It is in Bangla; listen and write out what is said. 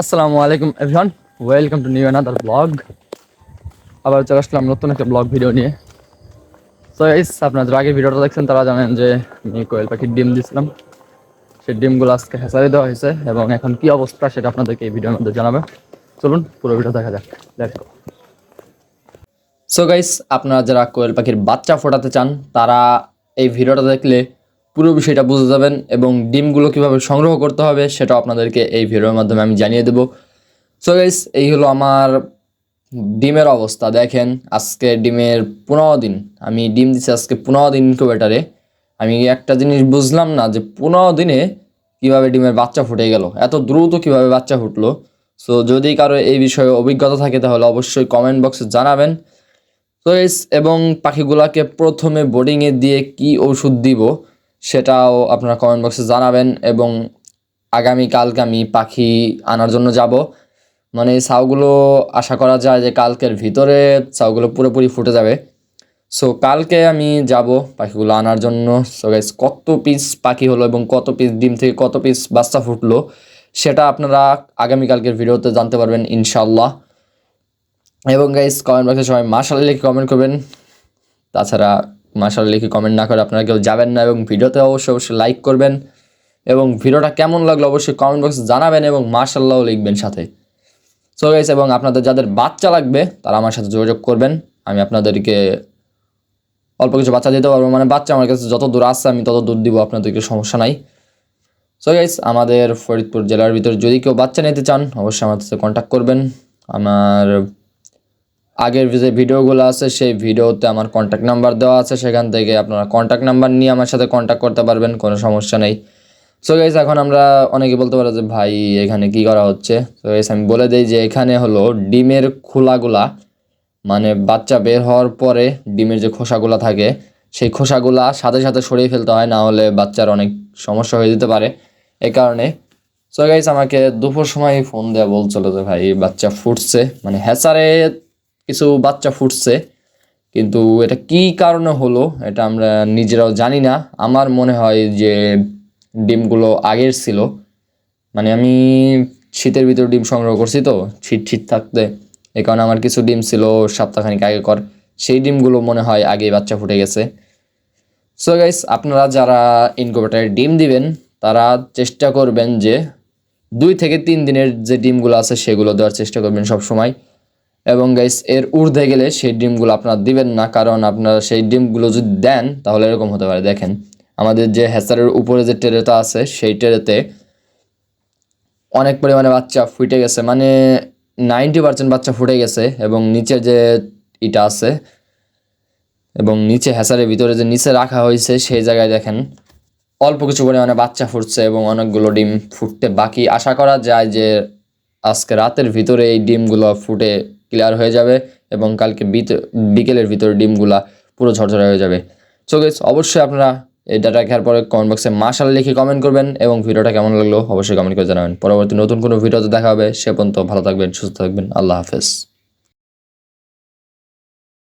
আসসালামু আলাইকুম everyone welcome to new another blog আবার চলে আসলাম নতুন একটা ব্লগ ভিডিও নিয়ে। গাইস আপনারা যারা আগে ভিডিওটা দেখছেন, তারা জানেন যে আমি কোয়েল পাখির ডিম দিয়েছিলাম সেই ডিমগুলো আজকে হেসারি দেওয়া হয়েছে এবং এখন কি অবস্থা সেটা আপনাদেরকে এই ভিডিওর মধ্যে জানাবে। চলুন, পুরো ভিডিও দেখা যাক। দেখো সো গাইস আপনারা যারা কোয়েল পাখির বাচ্চা ফোটাতে চান, তারা এই ভিডিওটা দেখলে পুরো বিষয়টা বুঝে যাবেন এবং ডিমগুলো কীভাবে সংগ্রহ করতে হবে সেটা আপনাদেরকে এই ভিডিওর মাধ্যমে আমি জানিয়ে দেবো। সো গাইস এই হলো আমার ডিমের অবস্থা। দেখেন, আজকে ডিমের পনেরো দিন। আমি ডিম দিচ্ছি আজকে পনেরো দিন ইনকিউবেটারে আমি একটা জিনিস বুঝলাম না যে পনেরো দিনে কীভাবে ডিমের বাচ্চা ফুটে গেল। এত দ্রুত কীভাবে বাচ্চা ফুটলো। সো যদি কারও এই বিষয়ে অভিজ্ঞতা থাকে, তাহলে অবশ্যই কমেন্ট বক্সে জানাবেন। তো এবং পাখিগুলাকে প্রথমে বোর্ডিংয়ে দিয়ে কি ওষুধ দিব? সেটাও আপনারা কমেন্ট বক্সে জানাবেন এবং আগামীকালকে আমি পাখি আনার জন্য যাব। মানে ছাউগুলো আশা করা যায় যে কালকের ভিতরে ছাউগুলো পুরোপুরি ফুটে যাবে। সো কালকে আমি যাব পাখিগুলো আনার জন্য। সো গাইস কত পিস পাখি হলো এবং কত পিস ডিম থেকে কত পিস বাচ্চা ফুটলো সেটা আপনারা আগামীকালকের ভিডিওতে জানতে পারবেন ইনশাল্লাহ এবং গাইস কমেন্ট বক্সে সবাই মার্শাল লিখে কমেন্ট করবেন। তাছাড়া মার্শাল লিখে কমেন্ট না করে আপনারা কেউ যাবেন না এবং ভিডিওতে অবশ্যই অবশ্যই লাইক করবেন এবং ভিডিওটা কেমন লাগল অবশ্যই কমেন্ট বক্সে জানাবেন এবং মার্শাল্লাহও লিখবেন সাথে। সো গাইস এবং আপনাদের যাদের বাচ্চা লাগবে, তারা আমার সাথে যোগাযোগ করবেন। আমি আপনাদেরকে অল্প কিছু বাচ্চা দিতে পারব মানে বাচ্চা আমার কাছে যত দূর আসছে আমি তত দূর দিব, আপনাদেরকে সমস্যা নাই। সো গাইস আমাদের ফরিদপুর জেলার ভিতর যদি কেউ বাচ্চা নিতে চান, অবশ্যই আমার সাথে কন্ট্যাক্ট করবেন। আমার আগের যে ভিডিওগুলো আছে, সেই ভিডিওতে আমার কন্ট্যাক্ট নাম্বার দেওয়া আছে। সেখান থেকে আপনারা কন্ট্যাক্ট নাম্বার নিয়ে আমার সাথে কন্ট্যাক্ট করতে পারবেন, কোনো সমস্যা নেই। সো গাইস এখন আমরা অনেকে বলতে পারো যে, ভাই, এখানে কি করা হচ্ছে? তো গাইস আমি বলে দিই যে, এখানে হলো ডিমের খোলাগুলা মানে বাচ্চা বের হওয়ার পরে ডিমের যে খোসাগুলা থাকে, সেই খোসাগুলা সাথে সাথে সরিয়ে ফেলতে হয়, না হলে বাচ্চার অনেক সমস্যা হয়ে যেতে পারে। এ কারণে সো গাইস আমাকে দুপুর সময় ফোন দেওয়া বলছিল যে, ভাই, বাচ্চা ফুটছে। মানে হ্যাচারে কিছু বাচ্চা ফুটছে, কিন্তু এটা কি কারণে হলো এটা আমরা নিজেরাও জানি না। আমার মনে হয় যে ডিমগুলো আগের ছিল। মানে আমি শীতের ভিতর ডিম সংগ্রহ করছি তো, শীত শীত থাকতে। এই কারণে আমার কিছু ডিম ছিল সপ্তাহখানিক আগে কর, সেই ডিমগুলো মনে হয় আগে বাচ্চা ফুটে গেছে। সো গাইস আপনারা যারা ইনকুবেটারে ডিম দিবেন, তারা চেষ্টা করবেন যে দুই থেকে তিন দিনের যে ডিমগুলো আছে সেগুলো দেওয়ার চেষ্টা করবেন সব সময় এবং গাইস এর ঊর্ধ্বে গেলে সেই ডিমগুলো আপনারা দিবেন না, কারণ আপনারা সেই ডিমগুলো যদি দেন, তাহলে এরকম হতে পারে। দেখেন, আমাদের যে হ্যাচারের উপরে যে টেরেটা আছে, সেই টেরেতে অনেক পরিমাণে বাচ্চা ফুটে গেছে মানে নাইনটি পার্সেন্ট বাচ্চা ফুটে গেছে এবং নিচে যে ইটা আছে এবং নিচে হ্যাচারের ভিতরে যে নিচে রাখা হয়েছে, সেই জায়গায় দেখেন অল্প কিছু পরিমাণে বাচ্চা ফুটছে এবং অনেকগুলো ডিম ফুটতে বাকি। আশা করা যায় যে আজকে রাতের ভিতরে এই ডিমগুলো ফুটে ক্লিয়ার হয়ে যাবে এবং কালকে বিকেলের ভিতরে ডিমগুলা পুরো ঝরঝরে হয়ে যাবে। সো গেস অবশ্যই আপনারা এই ডাটা খেয়ার পরে কমেন্ট বক্সে মাশাল লিখে কমেন্ট করবেন এবং ভিডিওটা কেমন লাগল অবশ্যই কমেন্ট করে জানাবেন। পরবর্তী নতুন কোনো ভিডিওতে দেখা হবে, সে পর্যন্ত ভালো থাকবেন, সুস্থ থাকবেন, আল্লাহ হাফেজ।